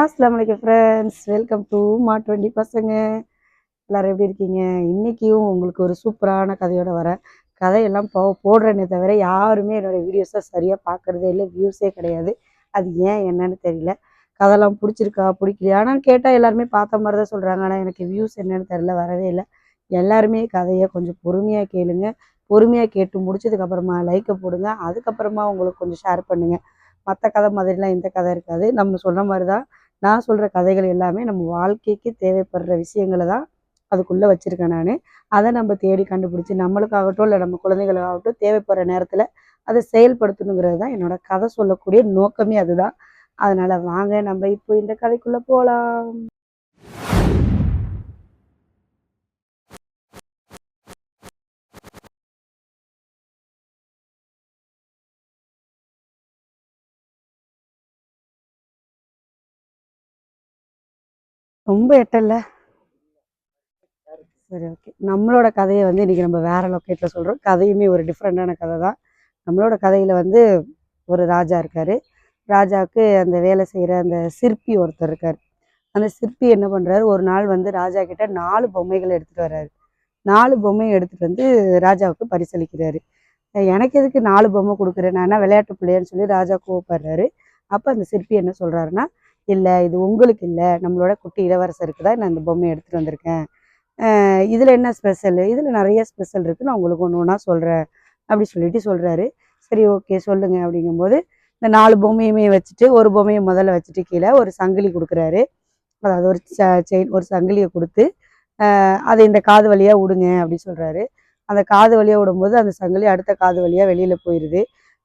அஸ்லாம் வலைக்கம் friends welcome to மா டுவெண்ட்டி பசங்க. எல்லாரும் எப்படி இருக்கீங்க? இன்றைக்கியும் உங்களுக்கு ஒரு சூப்பரான கதையோடு வரேன். கதையெல்லாம் போ போடுறேனே தவிர யாருமே என்னோடய வீடியோஸை சரியாக பார்க்குறதே இல்லை வியூஸே கிடையாது. அது ஏன் என்னன்னு தெரியல. கதைலாம் பிடிச்சிருக்கா? பிடிக்கலையா? ஆனால் கேட்டால் எல்லாருமே பார்த்த மாதிரி தான் சொல்கிறாங்க ஆனால் எனக்கு வியூஸ் என்னன்னு தெரியல வரவே இல்லை. எல்லாருமே கதையை கொஞ்சம் பொறுமையாக கேளுங்க. பொறுமையாக கேட்டு முடிச்சதுக்கப்புறமா லைக்கை போடுங்க. அதுக்கப்புறமா உங்களுக்கு கொஞ்சம் ஷேர் பண்ணுங்கள் மற்ற கதை மாதிரிலாம் இந்த கதை இருக்காது. நம்ம சொன்ன மாதிரி தான் நான் சொல்கிற கதைகள் எல்லாமே நம்ம வாழ்க்கைக்கு தேவைப்படுற விஷயங்களை தான் அதுக்குள்ளே வச்சுருக்கேன் நான். அதை நம்ம தேடி கண்டுபிடிச்சி நம்மளுக்காகட்டும் இல்லை நம்ம குழந்தைகளுக்காகட்டும் தேவைப்படுற நேரத்தில் அதை செயல்படுத்தணுங்கிறது தான் என்னோட கதை சொல்லக்கூடிய நோக்கமே அதுதான். அதனால் வாங்க நம்ம இப்போ இந்த கதைக்குள்ளே போகலாம் ரொம்ப எட்டல்ல. சரி ஓகே. நம்மளோட கதையை வந்து இன்றைக்கி நம்ம வேறு லொக்கேட்டில் சொல்கிறோம் கதையுமே ஒரு டிஃப்ரெண்ட்டான கதை தான். நம்மளோட கதையில் வந்து ஒரு ராஜா இருக்கார். ராஜாவுக்கு அந்த வேலை செய்கிற அந்த சிற்பி ஒருத்தர் இருக்கார். அந்த சிற்பி என்ன பண்ணுறாரு ஒரு நாள் வந்து ராஜா கிட்ட நாலு பொம்மைகளை எடுத்துகிட்டு வர்றாரு. நாலு பொம்மையை எடுத்துகிட்டு வந்து ராஜாவுக்கு பரிசளிக்கிறாரு. எனக்கு எதுக்கு நாலு பொம்மை கொடுக்குறேன்? நான் என்ன விளையாட்டு பிள்ளையான்னு சொல்லி ராஜா கோவப்படுறாரு. அப்போ அந்த சிற்பி என்ன சொல்கிறாருன்னா இல்லை இது உங்களுக்கு இல்லை நம்மளோட குட்டி இளவரசருக்கு தான் நான் இந்த பொம்மையை எடுத்துகிட்டு வந்திருக்கேன். இதில் என்ன ஸ்பெஷல் இதில் நிறைய ஸ்பெஷல் இருக்குது நான் உங்களுக்கு ஒன்று ஒன்றா சொல்கிறேன் அப்படி சொல்லிட்டு சொல்கிறாரு சரி ஓகே சொல்லுங்க. அப்படிங்கும்போது இந்த நாலு பொம்மையுமே வச்சுட்டு ஒரு பொம்மையை முதல்ல வச்சுட்டு கீழே ஒரு சங்கிலி கொடுக்குறாரு. அதாவது ஒரு செயின் ஒரு சங்கிலியை கொடுத்து அதை இந்த காது வழியாக விடுங்க அப்படி சொல்கிறாரு அந்த காது வழியாக விடும்போது அந்த சங்கிலி அடுத்த காது வழியாக வெளியில் போயிடுது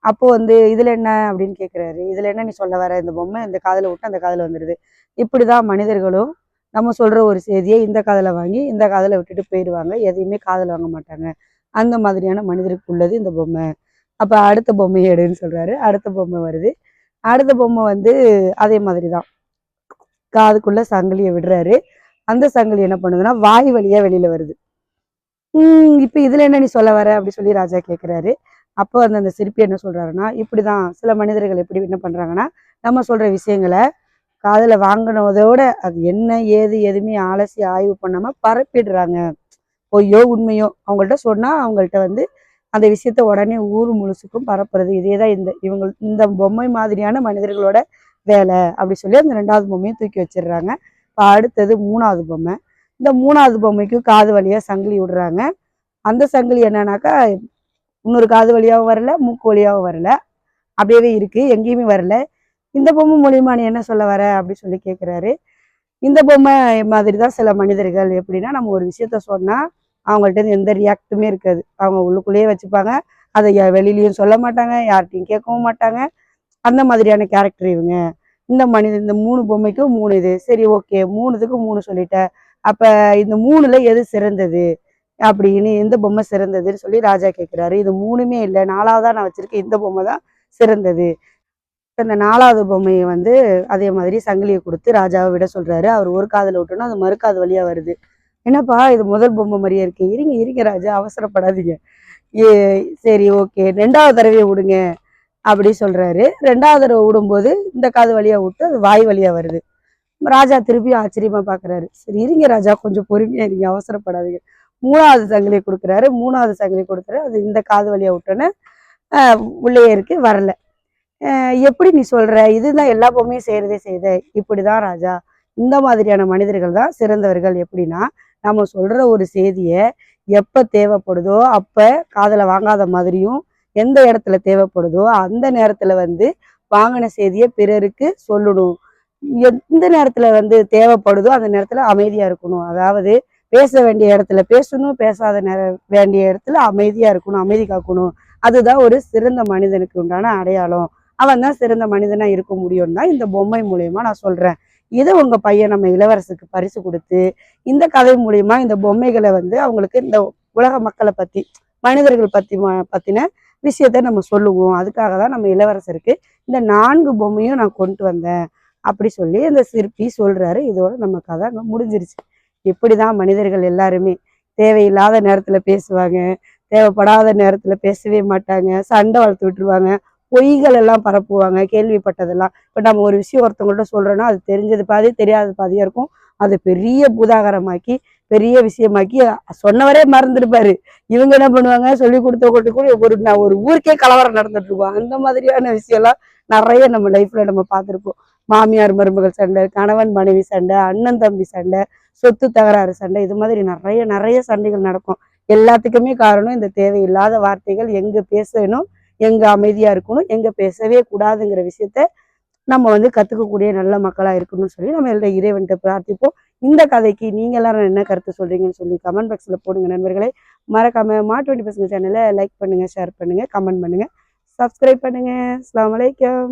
அப்போ வந்து இதில் என்ன? அப்படின்னு கேட்குறாரு இதில் என்ன நீ சொல்ல வர? இந்த பொம்மை இந்த காதில் விட்டு அந்த காதில் வந்துடுது இப்படி தான் மனிதர்களும் நம்ம சொல்கிற ஒரு செய்தியை இந்த காதில் வாங்கி இந்த காதில் விட்டுட்டு போயிடுவாங்க எதையுமே காதில் வாங்க மாட்டாங்க. அந்த மாதிரியான மனிதருக்கு உள்ளது இந்த பொம்மை. அப்போ அடுத்த பொம்மை எடுன்னு சொல்கிறாரு அடுத்த பொம்மை வருது. அடுத்த பொம்மை வந்து அதே மாதிரி தான் காதுக்குள்ளே சங்கிலியை விடுறாரு. அந்த சங்கிலி என்ன பண்ணுதுன்னா வாய் வழியாக வெளியில் வருது. இப்போ இதில் என்ன நீ சொல்ல வர? அப்படி சொல்லி ராஜா கேட்குறாரு அப்போ வந்து அந்த சிற்பி என்ன சொல்கிறாருன்னா இப்படி தான் சில மனிதர்கள் எப்படி என்ன பண்ணுறாங்கன்னா நம்ம சொல்கிற விஷயங்களை காதில் வாங்கினதோட அது என்ன ஏது எதுவுமே அலசி ஆய்வு பண்ணாமல் பரப்பிடுறாங்க. பொய்யோ உண்மையோ அவங்கள்ட்ட சொன்னால் அவங்கள்ட்ட வந்து அந்த விஷயத்த உடனே ஊர் முழுசுக்கும் பரப்புறது. இதே தான் இந்த இவங்க இந்த பொம்மை மாதிரியான மனிதர்களோட வேலை அப்படி சொல்லி அந்த ரெண்டாவது பொம்மையும் தூக்கி வச்சிடுறாங்க. இப்போ அடுத்தது மூணாவது பொம்மை. இந்த மூணாவது பொம்மைக்கும் காது வழியாக சங்கிலி விடுறாங்க. அந்த சங்கிலி என்னன்னாக்கா இன்னொரு காது வழியாகவும் வரல மூக்கு வழியாகவும் வரல. அப்படியே இருக்கு எங்கேயுமே வரல. இந்த பொம்மை மூலியமா நீ என்ன சொல்ல வர அப்படி சொல்லி கேட்குறாரு இந்த பொம்மை மாதிரி தான் சில மனிதர்கள் எப்படின்னா நம்ம ஒரு விஷயத்த சொன்னால் அவங்கள்ட்ட எந்த ரியாக்ட்டுமே இருக்காது. அவங்க உள்ளுக்குள்ளேயே வச்சுப்பாங்க. அதை வெளியிலையும் சொல்ல மாட்டாங்க யார்கிட்டையும் கேட்கவும் மாட்டாங்க. அந்த மாதிரியான கேரக்டர் இவங்க. இந்த மனித இந்த மூணு பொம்மைக்கும் மூணு இது. சரி ஓகே மூணுத்துக்கும் மூணு சொல்லிட்டேன் அப்போ இந்த மூணுல எது சிறந்தது? அப்படின்னு எந்த பொம்மை சிறந்ததுன்னு சொல்லி ராஜா கேட்குறாரு இது மூணுமே இல்லை. நாலாவதாக நான் வச்சிருக்கேன். இந்த பொம்மை தான் சிறந்தது. இந்த நாலாவது பொம்மையை வந்து அதே மாதிரி சங்கிலியை கொடுத்து ராஜாவை விட சொல்கிறாரு அவர் ஒரு காதில் விட்டோன்னா அது மறுக்காது வழியாக வருது. என்னப்பா இது முதல் பொம்மை மாதிரியே இருக்கு. இருங்க இருங்க ராஜா அவசரப்படாதீங்க. ஏ சரி ஓகே. ரெண்டாவது தடவையை விடுங்க அப்படி சொல்கிறாரு ரெண்டாவது தடவை விடும்போது இந்த காது வழியாக விட்டு அது வாய் வழியாக வருது. ராஜா திருப்பி ஆச்சரியமா பார்க்குறாரு சரி இருங்க ராஜா கொஞ்சம் பொறுமையாக இருங்க. அவசரப்படாதீங்க. மூணாவது சங்கிலி கொடுக்குறாரு மூணாவது சங்கிலி கொடுக்குறாரு. அது இந்த காது வழியை விட்டோன்னே உள்ளே இருக்கு வரல. எப்படி நீ சொல்ற? இதுதான் எல்லா பொம்மையும் செய்யறதே இப்படி இப்படிதான் ராஜா. இந்த மாதிரியான மனிதர்கள் தான் சிறந்தவர்கள். எப்படின்னா நம்ம சொல்ற ஒரு செய்தியை எப்ப தேவைப்படுதோ அப்ப காதில் வாங்காத மாதிரியும் எந்த இடத்துல தேவைப்படுதோ அந்த நேரத்துல வந்து வாங்கின செய்தியை பிறருக்கு சொல்லணும். எந்த நேரத்துல வந்து தேவைப்படுதோ அந்த நேரத்துல அமைதியா இருக்கணும். அதாவது பேச வேண்டிய இடத்துல பேசணும் பேசாத நேர வேண்டிய இடத்துல அமைதியா இருக்கணும் அமைதி காக்கணும். அதுதான் ஒரு சிறந்த மனிதனுக்கு உண்டான அடையாளம். அவன் தான் சிறந்த மனிதனா இருக்க முடியும் தான் இந்த பொம்மை மூலயமா நான் சொல்றேன். இதை உங்க பையன் நம்ம இளவரசுக்கு பரிசு கொடுத்து இந்த கதை மூலியமா இந்த பொம்மைகளை வந்து அவங்களுக்கு இந்த உலக மக்களை பத்தி மனிதர்கள் பத்தி பற்றின பத்தின விஷயத்த நம்ம சொல்லுவோம். அதுக்காக தான் நம்ம இளவரசருக்கு இந்த நான்கு பொம்மையும் நான் கொண்டு வந்தேன். அப்படி சொல்லி அந்த சிற்பி சொல்றாரு. இதோட நம்ம கதை அங்க முடிஞ்சிருச்சு. இப்படி தான் மனிதர்கள் எல்லாருமே தேவையில்லாத நேரத்தில் பேசுவாங்க தேவைப்படாத நேரத்தில் பேசவே மாட்டாங்க சண்டை வளர்த்து விட்டுருவாங்க பொய்கள் எல்லாம் பரப்புவாங்க கேள்விப்பட்டதெல்லாம். இப்போ நம்ம ஒரு விஷயம் ஒருத்தவங்கள்ட்ட சொல்கிறோன்னா அது தெரிஞ்சது பாதி தெரியாத பாதியாக இருக்கும். அதை பெரிய பூதாகரமாக்கி பெரிய விஷயமாக்கி சொன்னவரே மறந்துருப்பாரு. இவங்க என்ன பண்ணுவாங்க? சொல்லி கொடுத்த கொண்டு கூட ஒரு நான் ஒரு ஊருக்கே கலவரம் நடந்துட்டு இருக்கோம். அந்த மாதிரியான விஷயம்லாம் நிறைய நம்ம லைஃப்ல நம்ம பார்த்துருப்போம். மாமியார் மருமகள் சண்டை கணவன் மனைவி சண்டை அண்ணன் தம்பி சண்டை சொத்து தகராறு சண்டை இது மாதிரி நிறைய நிறைய சண்டைகள் நடக்கும். எல்லாத்துக்குமே காரணம் இந்த தேவையில்லாத வார்த்தைகள் எங்க பேசணும் எங்க அமைதியா இருக்கணும் எங்க பேசவே கூடாதுங்கிற விஷயத்த நம்ம வந்து கத்துக்கக்கூடிய நல்ல மக்களா இருக்கணும்னு சொல்லி நம்ம எல்லா இறைவன்கிட்ட பிரார்த்திப்போம். இந்த கதைக்கு நீங்க எல்லாரும் என்ன கருத்து சொல்றீங்கன்னு சொல்லி கமெண்ட் பாக்ஸ்ல போடுங்க நண்பர்களே. மறக்காம மா டுவெண்ட்டி பசங்க சேனலை லைக் பண்ணுங்க ஷேர் பண்ணுங்க கமெண்ட் பண்ணுங்க. சப்ஸ்கிரைப் பண்ணுங்க. அஸ்லாம் வலைக்கம்